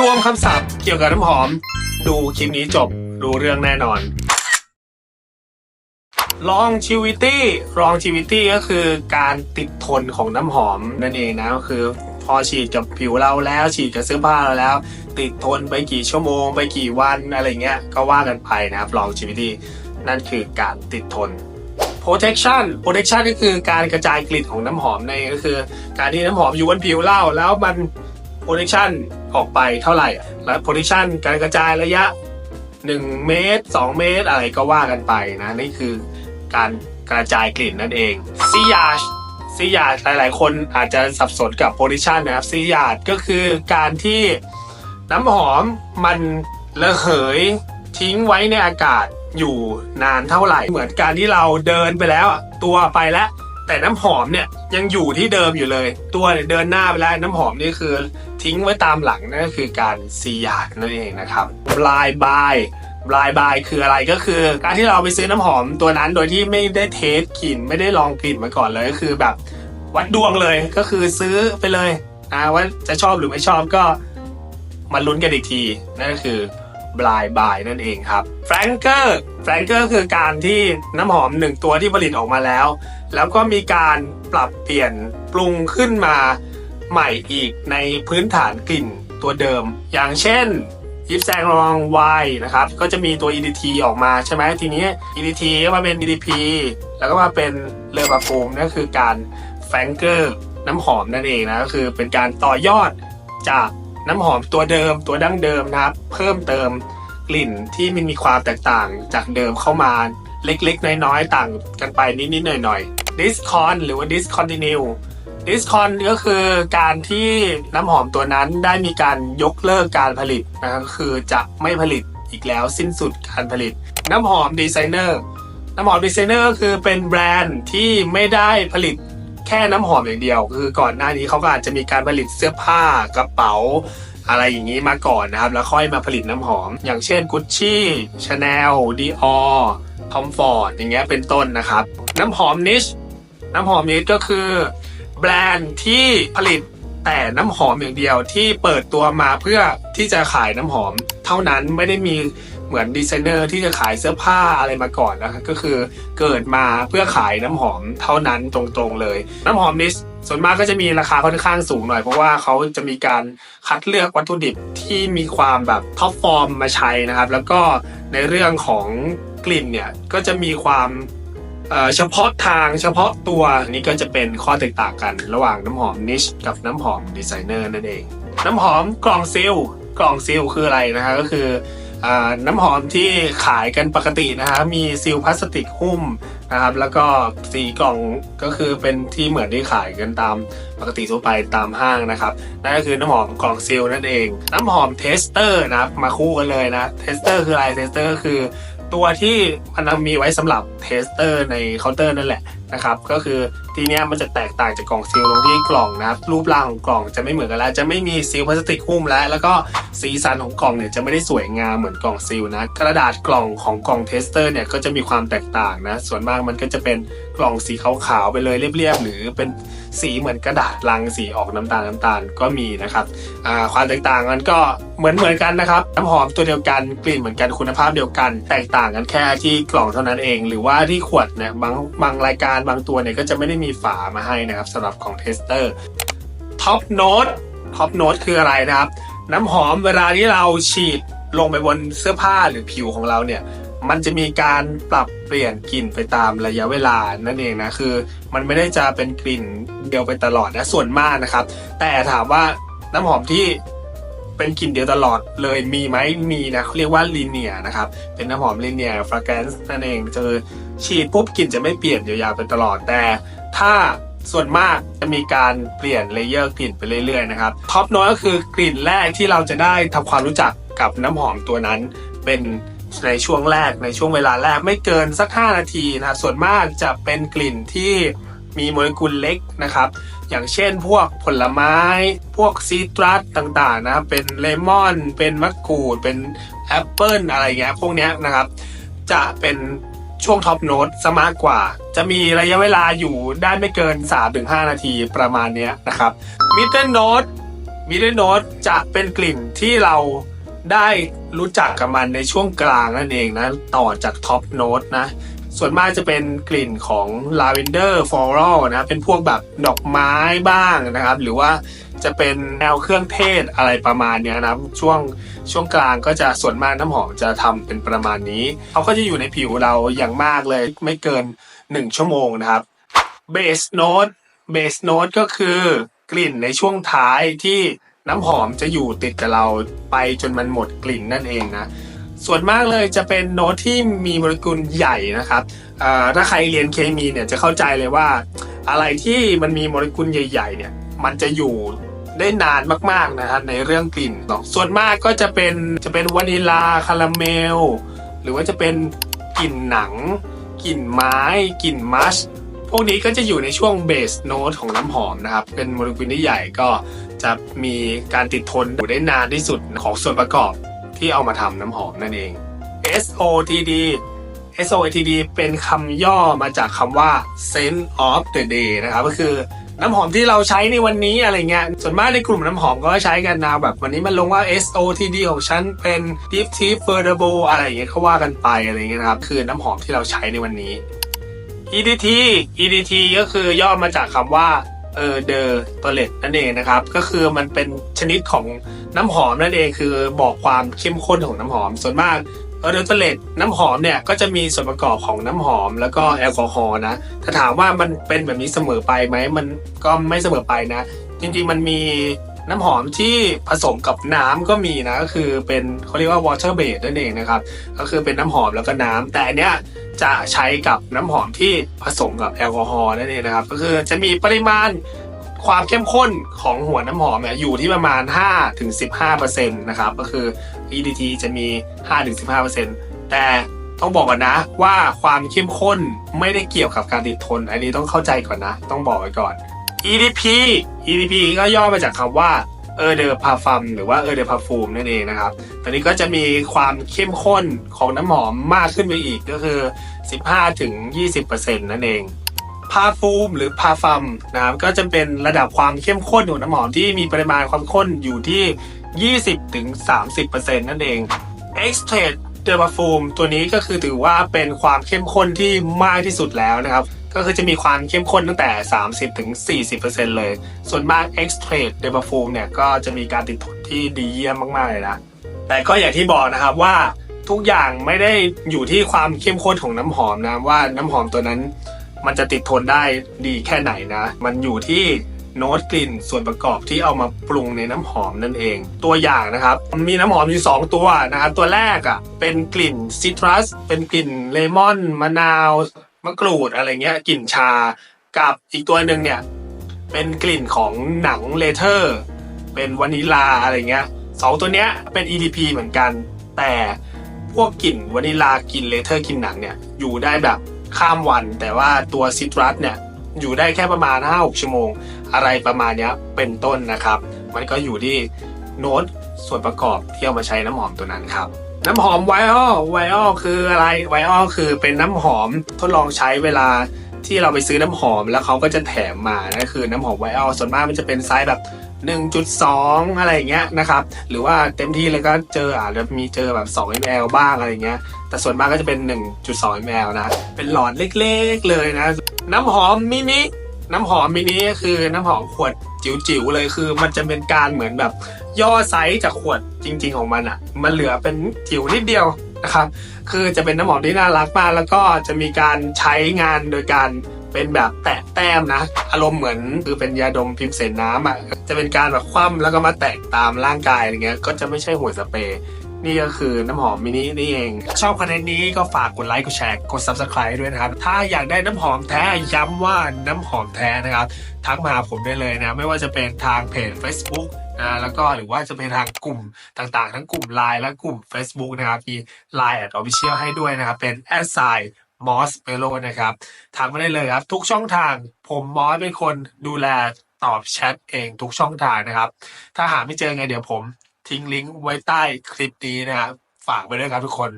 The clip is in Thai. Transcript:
รวมคำศัพท์เกี่ยวกับน้ำหอม ดูคลิปนี้จบรู้เรื่องแน่นอน longevity longevity ก็คือการติดทนของน้ำหอมนั่นเองนะก็คือพอฉีดกับผิวเราแล้วฉีดกับเสื้อผ้าเราแล้ว ติดทนไปกี่ชั่วโมง ไปกี่วันอะไรเงี้ยก็ว่ากันไปนะครับ longevity นั่นคือการติดทน protection protection ก็คือการกระจายกลิ่นของน้ำหอมนั่นก็คือ การที่น้ำหอมอยู่บนผิวเราแล้วมัน protection ออกไปเท่าไหร่ และ protection การกระจายระยะ 1 เมตร 2 เมตร อะไรก็ว่ากันไปนะ นี่คือการกระจายกลิ่นนั่นเองซียาชซียาชหลาย ๆ คนอาจจะสับสนกับ position นะครับซียาชก็คือการที่น้ำหอมมันระเหยทิ้งไว้ในอากาศอยู่นานเท่าไหร่ เหมือนการที่เราเดินไปแล้วตัวไปแล้ว แต่น้ำหอมเนี่ยยังอยู่ที่เดิมอยู่เลย ตัวเนี่ยเดินหน้าไปแล้วน้ำหอมนี่คือทิ้งไว้ตามหลังนั่นก็คือการซียาดนั่นเองนะครับลายบายลายบายคืออะไรก็คือ การที่เราไปซื้อน้ำหอมตัวนั้นโดยที่ไม่ได้เทสกลิ่นไม่ได้ลองกลิ่นมาก่อนเลยก็คือแบบวัดดวงเลยก็คือซื้อไปเลยนะว่าจะชอบหรือไม่ชอบก็มาลุ้นกันอีกทีนั่นก็คือ บลายบายนั่นเองครับแฟรงเกอร์แฟรงเกอร์คือการที่น้ำหอมหนึ่งตัวที่ผลิตออกมาแล้ว แล้วก็มีการปรับเปลี่ยนปรุงขึ้นมาใหม่อีกในพื้นฐานกลิ่นตัวเดิม อย่างเช่นยิปแซงรองไวนะครับก็จะมีตัว EDT ออกมาใช่ไหมทีนี้ EDT ก็มาเป็น EDP แล้วก็มาเป็นเลอปาโฟมนั่นคือการแฟงเกอร์น้ำหอมนั่นเองนะก็คือเป็นการต่อยอดจาก น้ำหอมตัวเดิมตัวดั้งเดิมนะครับ เพิ่มเติมกลิ่นที่มันมีความแตกต่างจากเดิมเข้ามาเล็กๆ น้อยๆ ต่างกันไปนิดๆ หน่อยๆ discon หรือว่า discontinue discon ก็คือการที่น้ำหอมตัวนั้นได้มีการยกเลิกการผลิตนะครับคือจะไม่ผลิตอีกแล้วสิ้นสุดการผลิต น้ำหอมดีไซเนอร์น้ำหอมดีไซเนอร์ก็คือเป็นแบรนด์ที่ไม่ได้ผลิต แค่น้ำหอมอย่างเดียว คือก่อนหน้านี้เขาก็อาจจะมีการผลิตเสื้อผ้ากระเป๋าอะไรอย่างนี้มาก่อนนะครับ แล้วค่อยมาผลิตน้ำหอม อย่างเช่นกุชชี่ชาแนลดีออทอมฟอร์ดอย่างเงี้ยเป็นต้นนะครับ น้ำหอมนิชน้ำหอมนิชก็คือแบรนด์ที่ผลิตแต่น้ำหอมอย่างเดียวที่เปิดตัวมาเพื่อที่จะขายน้ำหอม เท่านั้นไม่ได้มี เหมือนดีไซเนอร์ที่จะขายเสื้อผ้าอะไรมาก่อนนะครับก็คือเกิดมาเพื่อขายน้ำหอมเท่านั้นตรงๆเลย น้ำหอมนิชส่วนมากก็จะมีราคาค่อนข้างสูงหน่อย เพราะว่าเขาจะมีการคัดเลือกวัตถุดิบที่มีความแบบท็อปฟอร์มมาใช้นะครับ แล้วก็ในเรื่องของกลิ่นเนี่ยก็จะมีความเเฉพาะทางเฉพาะตัวนี่ก็จะเป็นข้อแตกต่างกันระหว่างน้ำหอมนิชกับน้ำหอมดีไซเนอร์นั่นเอง น้ำหอมกล่องซิลกล่องซิลคืออะไรนะฮะก็คือ น้ำหอมที่ขายกันปกตินะฮะมีซิลพลาสติกหุ้มนะครับ แล้วก็สีกล่องก็คือเป็นที่เหมือนที่ขายกันตามปกติทั่วไปตามห้างนะครับนั่นก็คือน้ำหอมกล่องซิลนั่นเอง น้ำหอมเทสเตอร์นะครับมาคู่กันเลยนะเทสเตอร์คืออะไรเทสเตอร์ก็คือ ตัวที่มันมีไว้สำหรับเทสเตอร์ในเคาน์เตอร์นั่นแหละนะครับก็คือทีเนี้ยมันจะแตกต่างจากกล่องซีลตรงที่กล่องนะครับรูปร่างของกล่องจะไม่เหมือนกันแล้ว จะไม่มีซีลพลาสติกหุ้มแล้วแล้วก็สีสันของกล่องเนี่ยจะไม่ได้สวยงามเหมือนกล่องซีลนะกระดาษกล่องของกล่องเทสเตอร์เนี่ยก็จะมีความแตกต่างนะส่วนมากมันก็จะเป็นกล่องสีขาวๆไปเลยเรียบๆหรือเป็นสีเหมือนกระดาษลังสีออกน้ำตาลน้ำตาลก็มีนะครับความแตกต่างมันก็เหมือนเหมือนกันนะครับน้ำหอมตัวเดียวกันกลิ่นเหมือนกันคุณภาพเดียวกัน แตกต่างกันแค่ที่กล่องเท่านั้นเอง หรือว่าที่ขวดเนี่ยบางบางรายการบางตัวเนี่ยก็จะไม่ได้มีฝามาให้นะครับสำหรับของเทสเตอร์ท็อปโน้ตท็อปโน้ตคืออะไรนะครับ น้ำหอมเวลาที่เราฉีดลงไปบนเสื้อผ้าหรือผิวของเราเนี่ยมันจะมีการปรับเปลี่ยนกลิ่นไปตามระยะเวลานั่นเองนะคือ มันไม่ได้จะเป็นกลิ่นเดียวไปตลอดนะส่วนมากนะครับ แต่ถามว่าน้ำหอมที่เป็นกลิ่นเดียวตลอดเลยมีไหมมีนะเขาเรียกว่าลีเนียนะครับเป็นน้ำหอมลีเนียฟราก r นซ์นั่นเองคือ ฉีดปุ๊บกลิ่นจะไม่เปลี่ยนยาวๆไปตลอดแต่ ถ้าส่วนมากจะมีการเปลี่ยนเลเยอร์กลิ่นไปเรื่อยๆนะครับท็อปน้อยก็คือกลิ่นแรกที่เราจะได้ทำความรู้จักกับน้ำหอมตัวนั้น เป็นในช่วงแรกในช่วงเวลาแรกไม่เกินสัก 5 นาทีนะส่วนมากจะเป็นกลิ่นที่มีโมเลกุลเล็กนะครับ อย่างเช่นพวกผลไม้ พวกซีตรัสต่างๆนะครับเป็นเลมอน เป็นมะกรูด เป็นแอปเปิลอะไรเงี้ยพวกเนี้ยนะครับ จะเป็น ช่วงท็อปโน้ตซะมากกว่า จะมีระยะเวลาอยู่ได้ไม่เกิน 3-5 นาทีประมาณนี้นะครับมิดเดิลโน้ตมิดเดิลโน้ตจะเป็นกลิ่นที่เราได้รู้จักกับมันในช่วงกลางนั่นเองนะ ต่อจากท็อปโน้ตนะส่วนมากจะเป็นกลิ่นของลาเวนเดอร์ฟลอรัลนะเป็นพวกแบบดอกไม้บ้างนะครับ หรือว่าจะเป็นแนวเครื่องเทศอะไรประมาณเนี้ยนะช่วงช่วงกลางก็จะส่วนมากน้ำหอมจะทำเป็นประมาณนี้เขาก็จะอยู่ในผิวเราอย่างมากเลย ไม่เกิน 1 ชั่วโมงนะครับเบสโน้ตเบสโน้ตก็คือกลิ่นในช่วงท้ายที่น้ำหอมจะอยู่ติดกับเราไปจนมันหมดกลิ่นนั่นเองนะส่วนมากเลยจะเป็นโน้ตที่มีโมเลกุลใหญ่นะครับถ้าใครเรียนเคมีเนี่ยจะเข้าใจเลยว่า อะไรที่มันมีโมเลกุลใหญ่ๆเนี่ย มันจะอยู่ได้นานมากๆนะครับในเรื่องกลิ่น ส่วนมากก็จะเป็นจะเป็นวานิลาคาราเมล หรือว่าจะเป็นกลิ่นหนัง กลิ่นไม้กลิ่นมัชพวกนี้ก็จะอยู่ในช่วงเบสโน้ตของน้ำหอมนะครับ เป็นโมเลกุลที่ใหญ่ก็จะมีการติดทนอยู่ได้นานที่สุดของส่วนประกอบที่เอามาทำน้ำหอมนั่นเอง SOTD SOTD เป็นคำย่อมาจากคำว่า scent of the day นะครับก็คือ น้ำหอมที่เราใช้ในวันนี้อะไรเงี้ยส่วนมากในกลุ่มน้ำหอมก็ใช้กันนะแบบวันนี้มันลงว่า SOTD ของฉันเป็น Deep Tip Veritable อะไรเงี้ยเขาว่ากันไปอะไรเงี้ยนะครับคือน้ำหอมที่เราใช้ในวันนี้ EDT EDT ก็คือย่อมาจากคำว่าเออเดอตัวเลตนั่นเองนะครับ ก็คือมันเป็นชนิดของน้ำหอมนั่นเองคือบอกความเข้มข้นของน้ำหอม ส่วนมาก เออเดอตเลตน้ำหอมเนี่ยก็จะมีส่วนประกอบของน้ำหอมแล้วก็แอลกอฮอล์นะถ้าถามว่ามันเป็นแบบนี้เสมอไปไหมมันก็ไม่เสมอไปนะ จริงๆมันมีน้ำหอมที่ผสมกับน้ำก็มีนะก็คือเป็นเขาเรียกว่า water base นั่นเองนะครับ ก็คือเป็นน้ำหอมแล้วก็น้ำแต่อันเนี้ยจะใช้กับน้ำหอมที่ผสมกับแอลกอฮอล์นั่นเองนะครับ ก็คือจะมีปริมาณความเข้มข้นของหัวน้ำหอมอยู่ที่ประมาณ5ถึง15%นะครับก็คือ EDT จะมี5ถึง15%แต่ต้องบอกก่อนนะว่าความเข้มข้นไม่ได้เกี่ยวกับการติดทน อันนี้ต้องเข้าใจก่อนนะ ต้องบอกไว้ก่อน EDP EDP ก็ย่อมาจากคำว่าเออเดอร์พาฟัมหรือว่าเออเดอร์พาฟูมนั่นเองนะครับ ตอนนี้ก็จะมีความเข้มข้นของน้ำหอมมากขึ้นไปอีกก็คือ 15ถึง20%นั่นเองพาฟูมหรือพาฟัมนะครับก็จะเป็นระดับความเข้มข้นของน้ำหอมที่มีปริมาณความข้นอยู่ที่ 20ถึง30%นั่นเอง Extract เดอร์ f ฟูมตัวนี้ก็คือถือว่าเป็นความเข้มข้นที่มากที่สุดแล้วนะครับ ก็คือจะมีความเข้มข้นตั้งแต่ 30ถึง40%เลย ส่วนมาก Extract เดอร์ f ฟูมเนี่ยก็จะมีการติดทนที่ดีเยี่ยมมากๆเลยนะ แต่ก็อย่างที่บอกนะครับว่าทุกอย่างไม่ได้อยู่ที่ความเข้มข้นของน้ำหอมนะว่าน้ำหอมตัวนั้น มันจะติดทนได้ดีแค่ไหนนะ มันอยู่ที่ โน้ตกลิ่นส่วนประกอบที่เอามาปรุงในน้ำหอมนั่นเอง ตัวอย่างนะครับมีน้ำหอมอยู่ 2 ตัวนะครับตัวแรกอะเป็นกลิ่นซิตรัสเป็นกลิ่นเลมอนมะนาวมะกรูดอะไรเงี้ยกลิ่นชากับอีกตัวหนึ่งเนี่ยเป็นกลิ่นของหนังเลเทอร์ เป็นวานิลาอะไรเงี้ยสองตัวเนี้ยเป็น EDP เหมือนกัน แต่พวกกลิ่นวานิลากลิ่นเลเทอร์กลิ่นหนังเนี่ยอยู่ได้แบบข้ามวัน แต่ว่าตัวซิตรัสเนี่ย อยู่ได้แค่ประมาณ 5-6 ชั่วโมง อะไรประมาณนี้เป็นต้นนะครับ มันก็อยู่ที่โน้ตส่วนประกอบที่เอามาใช้น้ำหอมตัวนั้นครับ น้ำหอมไวออลไวออลคืออะไรไวออลคือเป็นน้ำหอมทดลองใช้เวลาที่เราไปซื้อน้ำหอมแล้วเขาก็จะแถมมานะคือน้ำหอมไวออลส่วนมากมันจะเป็นไซส์แบบ 1.2 อะไรอย่างเงี้ยนะครับ หรือว่าเต็มที่เลยก็เจออาจจะมีเจอแบบ 2 ml บ้างอะไรเงี้ย แต่ส่วนมากก็จะเป็น 1.2 ml นะ เป็นหลอดเล็กๆเลยนะ น้ำหอมมินิ น้ำหอมมินิก็คือน้ำหอมขวดจิ๋วๆเลยคือมันจะเป็นการเหมือนแบบย่อไซส์จากขวดจริง ๆ ของมันอะ่ะ มันเหลือเป็นจิ๋วนิดเดียวนะครับ คือจะเป็นน้ำหอมที่น่ารักมาก แล้วก็จะมีการใช้งานโดยการเป็นแบบแตะแต้มนะ อารมณ์เหมือนคือเป็นยาดมพิมพ์เสนน้ำอะ จะเป็นการแบบคว่ำแล้วก็มาแตะตามร่างกายอะไรเงี้ย ก็จะไม่ใช่หัวสเปรย์นี่ก็คือน้ำหอมมินินี่เอง ชอบคอนเทนต์นี้ก็ฝากกดไลค์กดแชร์กด subscribe ด้วยนะครับ ถ้าอยากได้น้ำหอมแท้ย้ำว่าน้ำหอมแท้นะครับ ทักมาหาผมได้เลยนะ ไม่ว่าจะเป็นทางเพจ Facebook นะแล้วก็หรือว่าจะเป็นทางกลุ่มต่างๆ ทั้งกลุ่ม Line และกลุ่ม Facebook นะครับ มี Line แอดออฟฟิเชียลให้ด้วยนะครับ เป็น a s s i m o s m e l o นะครับทักมาได้เลยครับ ทุกช่องทางผมมอสเป็นคนดูแล ตอบแชทเองทุกช่องทางนะครับ ถ้าหาไม่เจอไงเดี๋ยวผมทิ้งลิงก์ไว้ใต้คลิปนี้นะครับฝากไปด้วยครับทุกคน